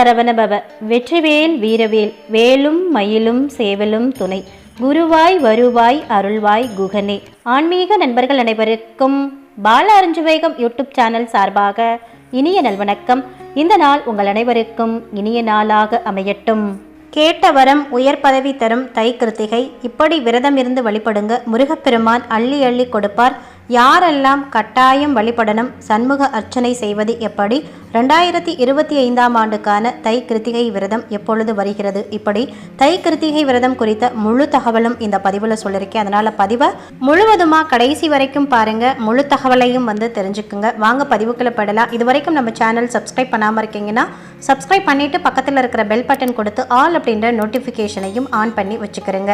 சரவணபவ வெற்றிவேல் வீரவேல் வேலும் மயிலும் சேவலும் துணை. குருவாய் வருவாய் அருள்வாய் குகனே. ஆன்மீக நண்பர்கள் அனைவருக்கும் பால அருஞ்சுவேகம் யூடியூப் சேனல் சார்பாக இனிய நல்வணக்கம் இந்த நாள் உங்கள் அனைவருக்கும் இனிய நாளாக அமையட்டும். கேட்ட வரம் உயர் பதவி தரும் தை கிருத்திகை. இப்படி விரதம் இருந்து வழிபடுங்க. முருகப்பெருமான் அள்ளி அள்ளி கொடுப்பார். யாரெல்லாம் கட்டாயம் வழிபடணும் சண்முக அர்ச்சனை செய்வது எப்படி? ரெண்டாயிரத்தி இருபத்தி ஐந்தாம் ஆண்டுக்கான தை கிருத்திகை விரதம் எப்பொழுது வருகிறது? இப்படி தை கிருத்திகை விரதம் குறித்த முழு தகவலும் இந்த பதிவில் சொல்லியிருக்கேன் அதனால் பதிவை முழுவதுமாக கடைசி வரைக்கும் பாருங்க. முழு தகவலையும் வந்து தெரிஞ்சுக்குங்க. வாங்க பதிவுக்குள்ள படலாம் இது வரைக்கும் நம்ம சேனல் சப்ஸ்கிரைப் பண்ணாமல் இருக்கீங்கன்னா சப்ஸ்கிரைப் பண்ணிட்டு பக்கத்தில் இருக்கிற பெல் பட்டன் கொடுத்து ஆல் அப்படின்ற நோட்டிஃபிகேஷனையும் ஆன் பண்ணி வச்சுக்கிறேங்க.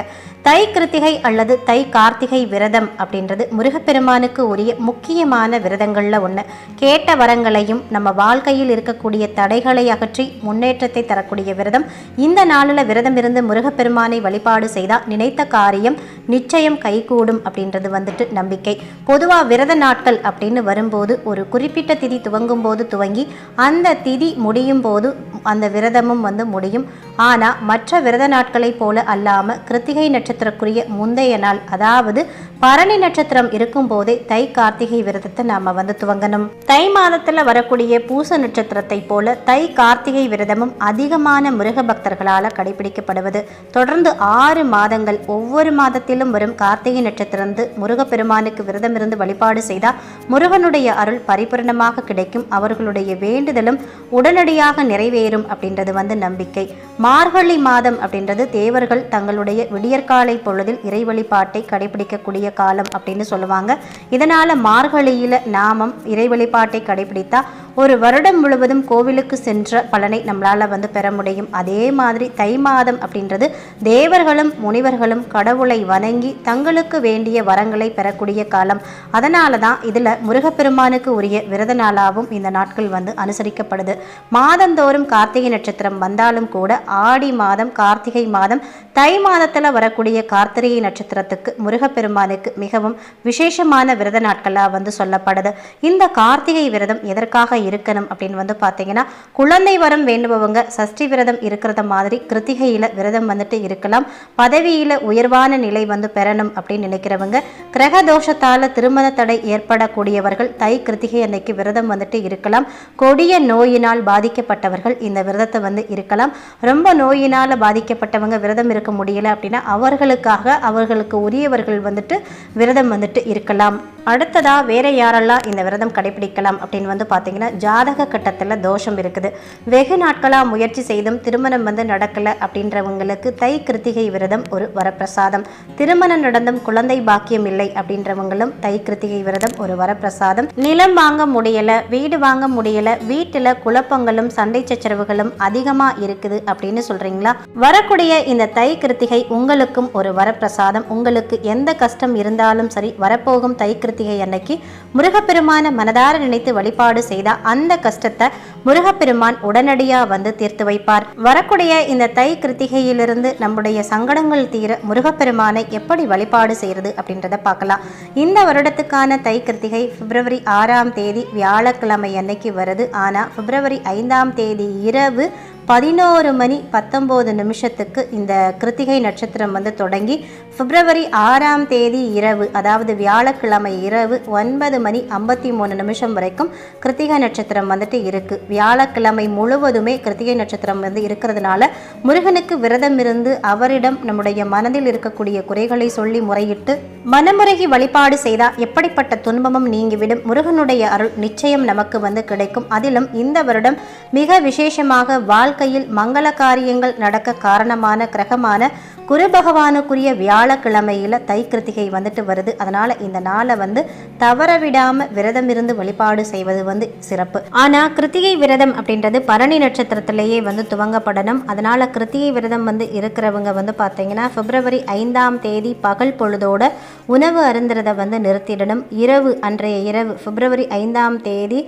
தை கிருத்திகை அல்லது தை கார்த்திகை விரதம் அப்படின்றது முருகப்பெருமான முருகப்பெருமானுக்கு உரிய முக்கியமான விரதங்களில் ஒன்று கேட்ட வரங்களையும் நம்ம வாழ்க்கையில் இருக்கக்கூடிய தடைகளை அகற்றி முன்னேற்றத்தை தரக்கூடிய விரதம். இந்த நாளில் விரதம் இருந்து முருகப்பெருமானை வழிபாடு செய்தால் நினைத்த காரியம் நிச்சயம் கைகூடும் அப்படின்றது வந்துட்டு நம்பிக்கை. பொதுவாக விரத நாட்கள் அப்படின்னு வரும்போது ஒரு குறிப்பிட்ட திதி துவங்கும் போது துவங்கி அந்த திதி முடியும் போது அந்த விரதமும் வந்து முடியும். ஆனால் மற்ற விரத நாட்களைப் போல அல்லாமல் கிருத்திகை நட்சத்திரக்குரிய முந்தைய நாள் அதாவது பரணி நட்சத்திரம் இருக்கும் போதே தை கார்த்திகை விரதத்தை நாம வந்து துவங்கணும். தை மாதத்துல வரக்கூடிய பூச நட்சத்திரத்தை போல தை கார்த்திகை விரதமும் அதிகமான முருக பக்தர்களால் கடைபிடிக்கப்படுவது. தொடர்ந்து ஆறு மாதங்கள் ஒவ்வொரு மாதத்தில் மாதத்திலும் வரும் கார்த்திகை நட்சத்திரந்து முருகப்பெருமானுக்கு விரதமிருந்து வழிபாடு செய்தால் முருகனுடைய அருள் பரிபூரணமாக கிடைக்கும். அவர்களுடைய வேண்டுதலும் உடனடியாக நிறைவேறும் அப்படின்றது வந்து நம்பிக்கை. மார்கழி மாதம் அப்படின்றது தேவர்கள் தங்களுடைய விடியற்காலை பொழுதில் இறை வழிபாட்டை கடைபிடிக்கக்கூடிய காலம் அப்படின்னு சொல்லுவாங்க. இதனால மார்கழியில நாமம் இறை வழிபாட்டை கடைபிடித்தா ஒரு வருடம் முழுவதும் கோவிலுக்கு சென்ற பலனை நம்மளால வந்து பெற முடியும். அதே மாதிரி தை மாதம் அப்படின்றது தேவர்களும் முனிவர்களும் கடவுளை வணங்கி தங்களுக்கு வேண்டிய வரங்களை பெறக்கூடிய காலம். அதனால தான் இதில் முருகப்பெருமானுக்கு உரிய விரத நாளாகவும் இந்த நாட்கள் வந்து அனுசரிக்கப்படுது. மாதந்தோறும் கார்த்திகை நட்சத்திரம் வந்தாலும் கூட ஆடி மாதம் கார்த்திகை மாதம் தை மாதத்தில் வரக்கூடிய கார்த்திகை நட்சத்திரத்துக்கு முருகப்பெருமானுக்கு மிகவும் விசேஷமான விரத நாட்களாக வந்து சொல்லப்படுது. இந்த கார்த்திகை விரதம் எதற்காக இருக்கணும் அப்படின்னு வந்து பார்த்தீங்கன்னா குழந்தை வரம் வேண்டுபவங்க சஷ்டி விரதம் இருக்கிறத மாதிரி கிருத்திகையில் விரதம் வந்துட்டு இருக்கலாம். பதவியில் உயர்வான நிலை வந்து பெறணும் அப்படின்னு நினைக்கிறவங்க கிரக தோஷத்தால் திருமண தடை ஏற்படக்கூடியவர்கள் தை கிருத்திகை அன்னைக்கு விரதம் வந்துட்டு இருக்கலாம். கொடிய நோயினால் பாதிக்கப்பட்டவர்கள் இந்த விரதத்தை வந்து இருக்கலாம். ரொம்ப நோயினால் பாதிக்கப்பட்டவங்க விரதம் இருக்க முடியல அப்படின்னா அவர்களுக்காக அவர்களுக்கு உரியவர்கள் வந்துட்டு விரதம் வந்துட்டு இருக்கலாம். அடுத்ததா வேற யாரெல்லாம் இந்த விரதம் கடைபிடிக்கலாம் அப்படின்னு வந்து பார்த்தீங்கன்னா ஜாதக கட்டத்தில் தோஷம் இருக்குது. வெகு நாட்களாக முயற்சி செய்தும் திருமணம் வந்து நடக்கலை அப்படின்றவங்களுக்கு தை கிருத்திகை விரதம் ஒரு வரப்பிரசாதம். திருமணம் நடந்தும் குழந்தை பாக்கியம் இல்லை அப்படின்றவங்களும் தை கிருத்திகை விரதம் ஒரு வரப்பிரசாதம். நிலம் வாங்க முடியல வீடு வாங்க முடியல வீட்டில் குழப்பங்களும் சண்டை சச்சரவுகளும் அதிகமாக இருக்குது அப்படின்னு சொல்றீங்களா? வரக்கூடிய இந்த தை கிருத்திகை உங்களுக்கும் ஒரு வரப்பிரசாதம். உங்களுக்கு எந்த கஷ்டம் இருந்தாலும் சரி வரப்போகும் தை கிருத்திகை அன்னைக்கு முருகப்பெருமான மனதார நினைத்து வழிபாடு செய்த அந்த கஷ்டத்தை முருகப்பெருமான் உடனடியா வந்து தீர்த்து வைப்பார். வரக்கூடிய இந்த தை கிருத்திகையிலிருந்து நம்முடைய சங்கடங்கள் தீர முருகப்பெருமானை எப்படி வழிபாடு செய்யறது அப்படின்றத பார்க்கலாம். இந்த வருடத்துக்கான தை கிருத்திகை பிப்ரவரி ஆறாம் தேதி வியாழக்கிழமை அன்னைக்கு வருது. ஆனால் பிப்ரவரி ஐந்தாம் தேதி இரவு பதினோரு மணி பத்தொம்போது நிமிஷத்துக்கு இந்த கிருத்திகை நட்சத்திரம் வந்து தொடங்கி பிப்ரவரி ஆறாம் தேதி இரவு அதாவது வியாழக்கிழமை இரவு ஒன்பது மணி ஐம்பத்தி மூணு நிமிஷம் வரைக்கும் கிருத்திகை நட்சத்திரம் வந்துட்டு இருக்குது வியாழக்கிழமை முழுவதுமே கிருத்திகை நட்சத்திரம் வந்து இருக்கிறதுனால முருகனுக்கு விரதம் இருந்து அவரிடம் நம்முடைய மனதில் இருக்கக்கூடிய குறைகளை சொல்லி முறையிட்டு மனமுறகி வழிபாடு செய்தால் எப்படிப்பட்ட துன்பமும் நீங்கிவிடும். முருகனுடைய அருள் நிச்சயம் நமக்கு வந்து கிடைக்கும். அதிலும் இந்த வருடம் மிக விசேஷமாக வாழ்க்கையில் மங்கள காரியங்கள் நடக்க காரணமான கிரகமான குரு பகவானுக்குரிய வியாழக்கிழமையில் தை கிருத்திகை வந்துட்டு வருது. அதனால் இந்த நாளை வந்து தவற விடாமல் விரதம் இருந்து வழிபாடு செய்வது வந்து சிறப்பு. ஆனால் கிருத்திகை விரதம் அப்படின்றது பரணி நட்சத்திரத்திலேயே வந்து துவங்கப்படணும். அதனால் கிருத்திகை விரதம் வந்து இருக்கிறவங்க வந்து பார்த்தீங்கன்னா பிப்ரவரி ஐந்தாம் தேதி பகல் பொழுதோட உணவு அருந்துறதை வந்து நிறுத்திடணும். இரவு அன்றைய இரவு பிப்ரவரி ஐந்தாம் தேதி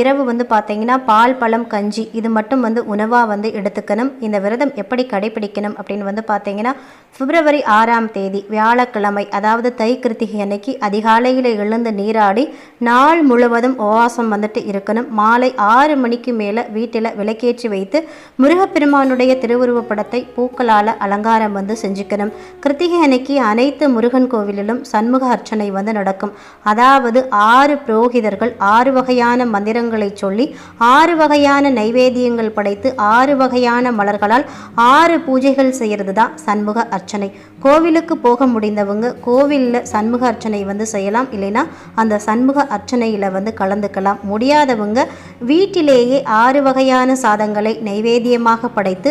இரவு வந்து பார்த்தீங்கன்னா பால் பழம் கஞ்சி இது மட்டும் வந்து உணவாக வந்து எடுத்துக்கணும். இந்த விரதம் எப்படி கடைபிடிக்கணும் அப்படின்னு வந்து பார்த்தீங்கன்னா பார்த்தீங்கன்னா பிப்ரவரி ஆறாம் தேதி வியாழக்கிழமை அதாவது தை கிருத்திகை அன்னைக்கு அதிகாலையில் எழுந்து நீராடி நாள் முழுவதும் உபவாசம் வந்துட்டு இருக்கணும். மாலை ஆறு மணிக்கு மேலே வீட்டில் விளக்கேற்றி வைத்து முருகப்பெருமானுடைய திருவுருவப் படத்தை பூக்களால் அலங்காரம் வந்து செஞ்சுக்கணும். கிருத்திகை அன்னைக்கு அனைத்து முருகன் கோவிலிலும் சண்முக அர்ச்சனை வந்து நடக்கும். அதாவது ஆறு புரோகிதர்கள் ஆறு வகையான மந்திரங்களை சொல்லி ஆறு வகையான நைவேத்தியங்கள் படைத்து ஆறு வகையான மலர்களால் ஆறு பூஜைகள் செய்கிறது தான் சண்முக அர்ச்சனை. கோவிலுக்கு போக முடிந்தவங்க கோவிலில் சண்முக அர்ச்சனை வந்து செய்யலாம். இல்லைன்னா அந்த சண்முக அர்ச்சனையில் வந்து கலந்துக்கலாம். முடியாதவங்க வீட்டிலேயே ஆறு வகையான சாதங்களை நைவேத்தியமாக படைத்து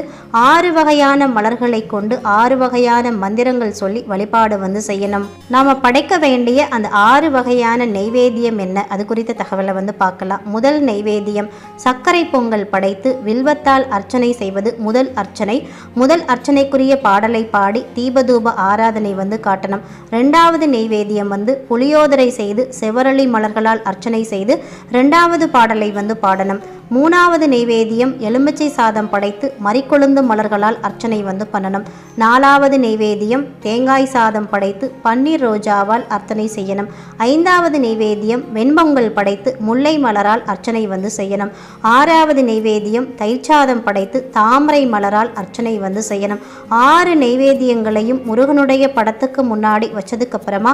ஆறு வகையான மலர்களை கொண்டு ஆறு வகையான மந்திரங்கள் சொல்லி வழிபாடு வந்து செய்யணும். நாம் படைக்க வேண்டிய அந்த ஆறு வகையான நைவேத்தியம் என்ன? அது குறித்த தகவலை வந்து பார்க்கலாம். முதல் நைவேத்தியம் சர்க்கரை பொங்கல் படைத்து வில்வத்தால் அர்ச்சனை செய்வது முதல் அர்ச்சனை. முதல் அர்ச்சனைக்குரிய பாடல் பாடி தீபதூப ஆராதனை வந்து காட்டணும். ரெண்டாவது நெய்வேத்தியம் வந்து புளியோதரை செய்து செவரளி மலர்களால் அர்ச்சனை செய்து ரெண்டாவது பாடலை வந்து பாடணும். மூணாவது நெய்வேத்தியம் எலுமிச்சை சாதம் படைத்து மறிக்கொழுந்து மலர்களால் அர்ச்சனை வந்து பண்ணணும். நாலாவது நெய்வேத்தியம் தேங்காய் சாதம் படைத்து பன்னீர் ரோஜாவால் அர்ச்சனை செய்யணும். ஐந்தாவது நெய்வேத்தியம் வெண்பொங்கல் படைத்து முல்லை மலரால் அர்ச்சனை வந்து செய்யணும். ஆறாவது நெய்வேத்தியம் தயிர்ச்சாதம் படைத்து தாமரை மலரால் அர்ச்சனை வந்து செய்யணும். ஆறு நெய்வேத்தியங்களையும் முருகனுடைய படத்துக்கு முன்னாடி வச்சதுக்கு அப்புறமா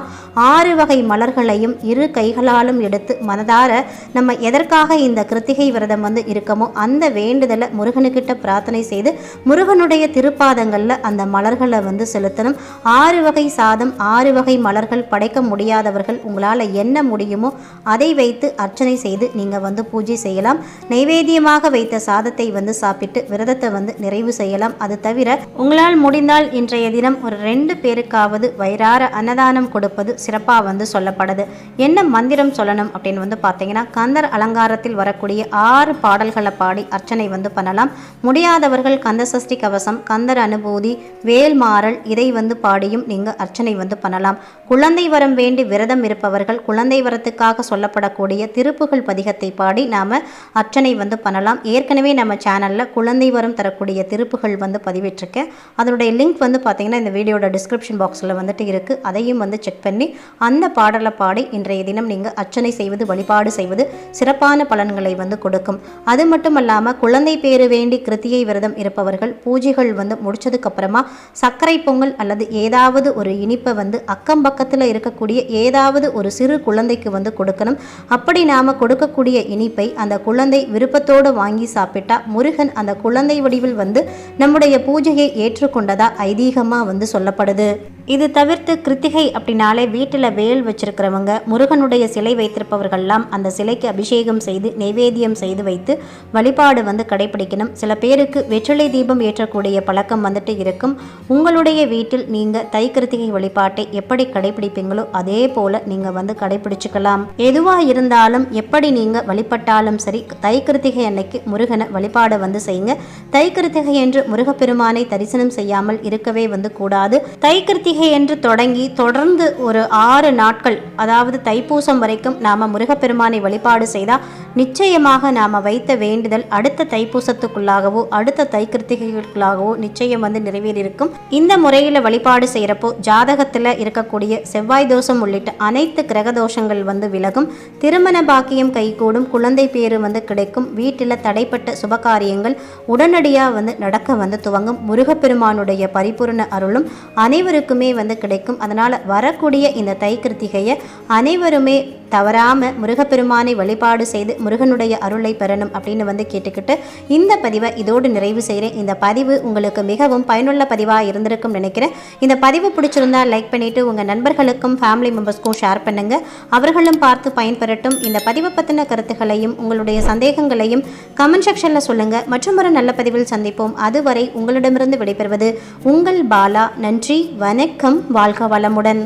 ஆறு வகை மலர்களையும் இரு கைகளாலும் எடுத்து மனதார நம்ம எதற்காக இந்த கிருத்திகை விரதம் வந்து இருக்கமோ அந்த வேண்டுதலை முருகனுக்கிட்ட பிரார்த்தனை செய்து முருகனுடைய திருப்பாதங்களில் அந்த மலர்களை வந்து செலுத்தணும். ஆறு வகை சாதம் ஆறு வகை மலர்கள் படைக்க முடியாதவர்கள் உங்களால் என்ன முடியுமோ அதை வைத்து அர்ச்சனை செய்து நீங்கள் வந்து பூஜை செய்யலாம். நைவேத்தியமாக வைத்த சாதத்தை வந்து சாப்பிட்டு விரதத்தை வந்து நிறைவு செய்யலாம். அது தவிர உங்களால் முடிந்தால் இன்றைய தினம் ஒரு ரெண்டு பேருக்காவது வயிறார அன்னதானம் கொடுப்பது சிறப்பாக வந்து சொல்லப்படுது. என்ன மந்திரம் சொல்லணும் அப்படின்னு வந்து பார்த்தீங்கன்னா கந்தர் அலங்காரத்தில் வரக்கூடிய ஆறு பாடல்களை பாடி அர்ச்சனை வந்து பண்ணலாம். முடியாதவர்கள் கந்த சஷ்டி கவசம் கந்தர் அனுபூதி வேல்மாறல் இதை வந்து பாடியும் நீங்கள் அர்ச்சனை வந்து பண்ணலாம். குழந்தை வரம் வேண்டி விரதம் இருப்பவர்கள் குழந்தை வரத்துக்காக சொல்லப்படக்கூடிய திருப்புகள் பதிகத்தை பாடி நாம் அர்ச்சனை வந்து பண்ணலாம். ஏற்கனவே நம்ம சேனலில் குழந்தை வரம் தரக்கூடிய திருப்புகள் வந்து பதிவிட்டிருக்கேன். அதனுடைய லிங்க் வந்து பார்த்தீங்கன்னா இந்த வீடியோட டிஸ்கிரிப்ஷன் பாக்ஸில் வந்துட்டு இருக்குது அதையும் வந்து செக் பண்ணி அந்த பாடலை பாடி இன்றைய தினம் நீங்கள் அர்ச்சனை செய்வது வழிபாடு செய்வது சிறப்பான பலன்களை வந்து கொடுக்கும். அது மட்டும் இல்லாமல் குழந்தை பேரு வேண்டி கிருத்தியை விரதம் இருப்பவர்கள் பூஜைகள் வந்து முடிச்சதுக்கப்புறமா சர்க்கரை பொங்கல் அல்லது ஏதாவது ஒரு இனிப்பை வந்து அக்கம் பக்கத்தில் இருக்கக்கூடிய ஏதாவது ஒரு சிறு குழந்தைக்கு வந்து கொடுக்கணும். அப்படி நாம் கொடுக்கக்கூடிய இனிப்பை அந்த குழந்தை விருப்பத்தோடு வாங்கி சாப்பிட்டா முருகன் அந்த குழந்தை வடிவில் வந்து நம்முடைய பூஜையை ஏற்றுக்கொண்டதா ஐதீகமாக வந்து சொல்லப்படுது. இது தவிர்த்து கிருத்திகை அப்படின்னாலே வீட்டில் வேல் வச்சிருக்கிறவங்க முருகனுடைய சிலை வைத்திருப்பவர்கள்லாம் அந்த சிலைக்கு அபிஷேகம் செய்து நைவேத்தியம் செய்து வைத்து வழிபாடு வந்து கடைபிடிக்கணும். சில பேருக்கு வெற்றிலை தீபம் ஏற்றக்கூடிய பழக்கம் வந்துட்டு இருக்கும். உங்களுடைய வீட்டில் நீங்கள் தை கிருத்திகை வழிபாட்டை எப்படி கடைபிடிப்பீங்களோ அதே போல் நீங்கள் வந்து கடைபிடிச்சுக்கலாம். எதுவாக இருந்தாலும் எப்படி நீங்கள் வழிபட்டாலும் சரி தை கிருத்திகை அன்னைக்கு முருகனை வழிபாடு வந்து செய்யுங்க. தை கிருத்திகை என்று முருகப்பெருமானை தரிசனம் செய்யாமல் இருக்கவே வந்து கூடாது. தை கிருத்திகை என்று தொடங்கி தொடர்ந்து ஒரு ஆறு நாட்கள் அதாவது தைப்பூசம் வரைக்கும் நாம் முருகப்பெருமானை வழிபாடு செய்தால் நிச்சயமாக நாம் வைத்த வேண்டுதல் அடுத்த தைப்பூசத்துக்குள்ளாகவோ அடுத்த தைக்கிருத்திகைகளுக்குள்ளாகவோ நிச்சயம் வந்து நிறைவேறியிருக்கும். இந்த முறையில் வழிபாடு செய்கிறப்போ ஜாதகத்தில் இருக்கக்கூடிய செவ்வாய் தோஷம் உள்ளிட்ட அனைத்து கிரக தோஷங்கள் வந்து விலகும். திருமண பாக்கியம் கைகூடும் குழந்தை பேரு வந்து கிடைக்கும் வீட்டில் தடைப்பட்ட சுபகாரியங்கள் உடனடியாக வந்து நடக்க வந்து துவங்கும். முருகப்பெருமானுடைய பரிபூர்ண அருளும் அனைவருக்குமே வந்து கிடைக்கும். அதனால் வரக்கூடிய இந்த தை கிருத்திகையை அனைவருமே தவறாமல் முருகப்பெருமானை வழிபாடு செய்து முருகனுடைய அருளை பெறணும் அப்படின்னு வந்து கேட்டுக்கிட்டு இந்த பதிவை இதோடு நிறைவு செய்கிறேன் இந்த பதிவு உங்களுக்கு மிகவும் பயனுள்ள பதிவாக இருந்திருக்கும் நினைக்கிறேன். இந்த பதிவு பிடிச்சிருந்தா லைக் பண்ணிவிட்டு உங்கள் நண்பர்களுக்கும் ஃபேமிலி மெம்பர்ஸ்க்கும் ஷேர் பண்ணுங்கள் அவர்களும் பார்த்து பயன்பெறட்டும். இந்த பதிவை பற்றின கருத்துக்களையும் உங்களுடைய சந்தேகங்களையும் கமெண்ட் செக்ஷனில் சொல்லுங்கள் மற்றும் ஒரு நல்ல பதிவில் சந்திப்போம். அதுவரை உங்களிடமிருந்து விடைபெறுவது உங்கள் பாலா. நன்றி வணக்கம் வாழ்க வளமுடன்.